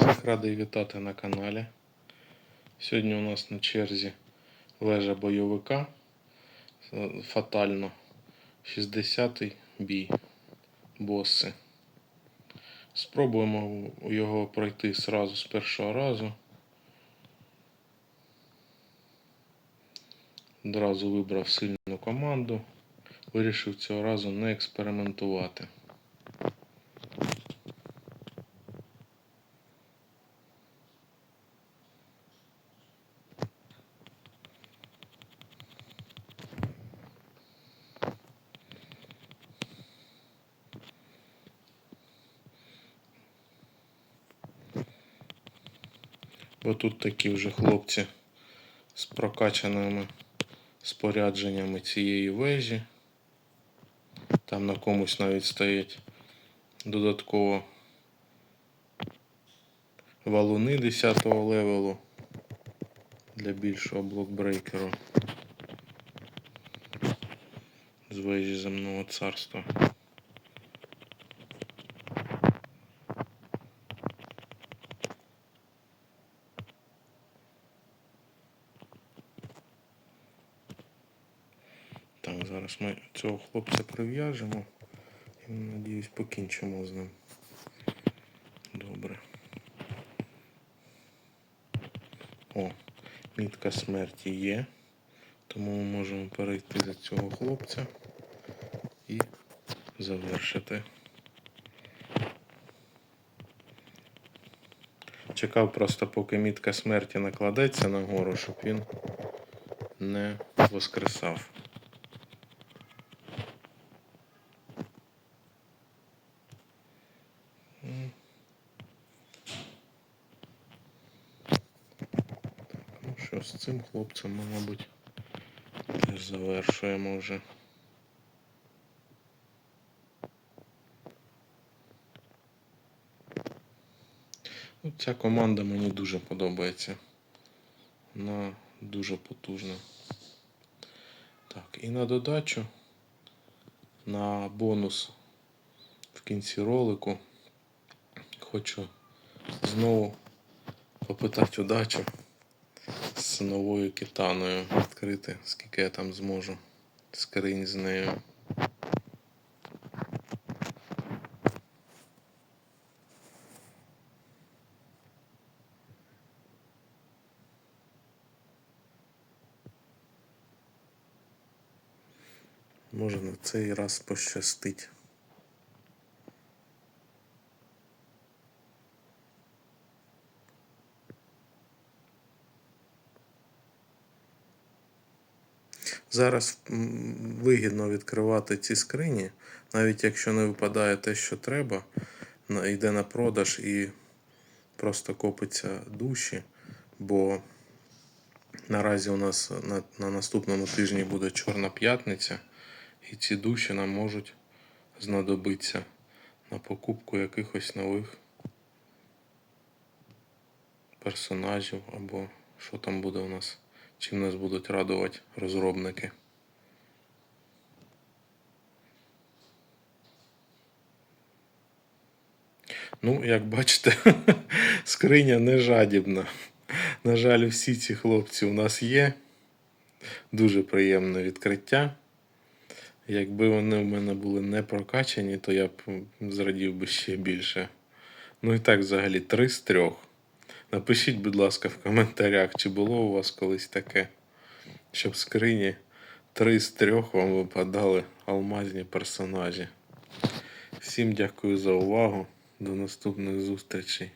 Всіх радий вітати на каналі. Сьогодні у нас на черзі вежа бойовика. Фатально. 60-й бій. Боси. Спробуємо його пройти сразу з першого разу. Одразу вибрав сильну команду. Вирішив цього разу не експериментувати. Бо тут такі вже хлопці з прокачаними спорядженнями цієї вежі. Там на комусь навіть стоять додатково валуни 10 го левелу для більшого блокбрейкеру з вежі земного царства. Так, зараз ми цього хлопця прив'яжемо і, надіюсь, покінчимо з ним. Добре. О, мітка смерті є. Тому ми можемо перейти за цього хлопця і завершити. Чекав просто, поки мітка смерті накладеться на гору, щоб він не воскресав. Ну що, з цим хлопцем ми, мабуть, завершуємо вже. Ну, ця команда мені дуже подобається. Вона дуже потужна. Так, і на додачу, на бонус в кінці ролику хочу знову попитати удачу з новою китаною відкрити, скільки я там зможу скринь з нею. Може на цей раз пощастить. Зараз вигідно відкривати ці скрині, навіть якщо не випадає те, що треба, йде на продаж і просто копиться душі, бо наразі у нас на, на наступному тижні буде Чорна п'ятниця, і ці душі нам можуть знадобитися на покупку якихось нових персонажів або що там буде у нас, чим нас будуть радувати розробники. Ну, як бачите, скриня не жадібна. На жаль, всі ці хлопці у нас є. Дуже приємне відкриття. Якби вони в мене були не прокачані, то я б зрадів би ще більше. Ну і так, взагалі, три з трьох. Напишіть, будь ласка, в коментарях, чи було у вас колись таке, щоб в скрині три з трьох вам випадали алмазні персонажі. Всім дякую за увагу. До наступних зустрічей.